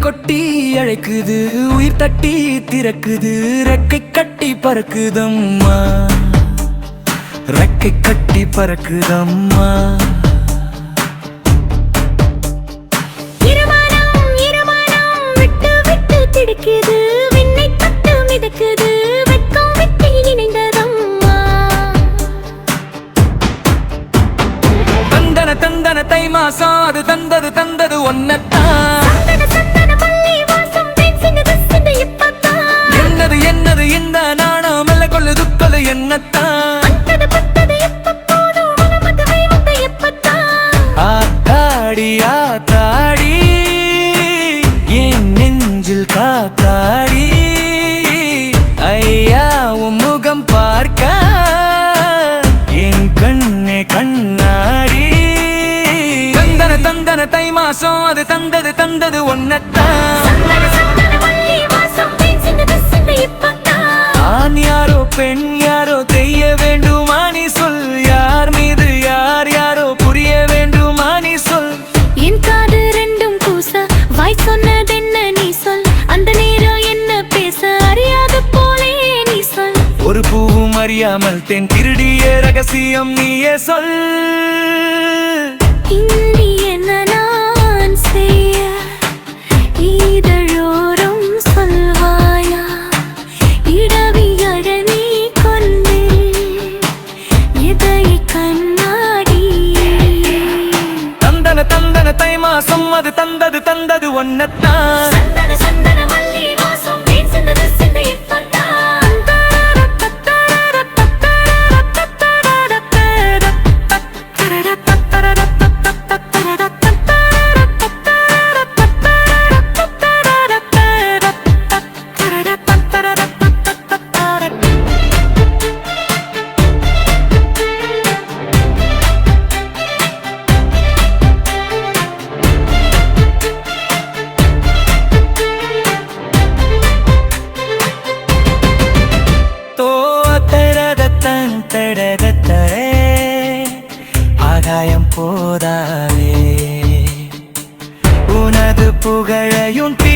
பிறக்குது உயிர் தட்டி திறக்குது ரெக்கை கட்டி பறக்குதம்மா. ரெக்கை கட்டி பறக்குதம்மா. விண்ணை மிதக்குது வெட்கம் விட்டு இணைந்ததம்மா. தந்தன தந்தன தை மாசம் அது தந்தது தந்தது ஒன்னத்தான் என்னத்தான்? பட்டது எப்பத்தான்? ஆத்தாடி ஆத்தாடி என் நெஞ்சில் காத்தாடி ஐயா உன் முகம் பார்க்க என் கண்ணே கண்ணாடி. தந்தன தந்தன தை மாசம் அது தந்தது தந்தது ஒன்னத்தான் பெண் யாரோ தெரிய வேண்டுமா நீ சொல்? யார் மீது யார் யாரோ புரிய வேண்டுமா நீ சொல்? என் காது ரெண்டும் கூச வாய் சொன்னதென்ன நீ சொல்? அந்த நேரம் என்ன பேச அறியாத போலே நீ சொல். ஒரு பூவும் அறியாமல் தென் திருடிய ரகசியம் நீயே சொல். தந்தது ஒன்னத்தான். தன் ஆகாயம் போதாதே. உனது புகழையும் தீ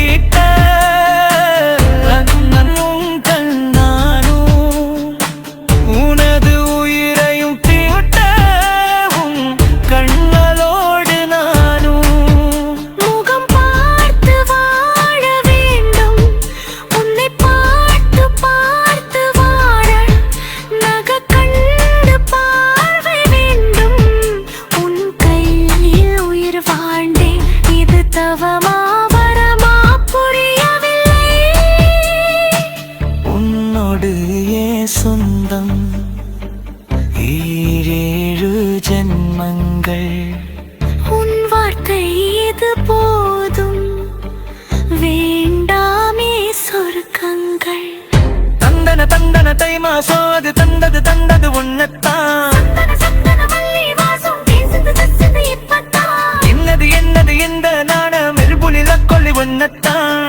வார்த்தை. உன் வார்த்தை இது போதும். வேண்டாமே சொர்க்கங்கள். தந்தன தந்தன தை மாசோது தந்தது தந்தது உன்னத்தான். என்னது என்னது இந்த நாணம் இருபுலில கொள்ளி உன்னத்தான்.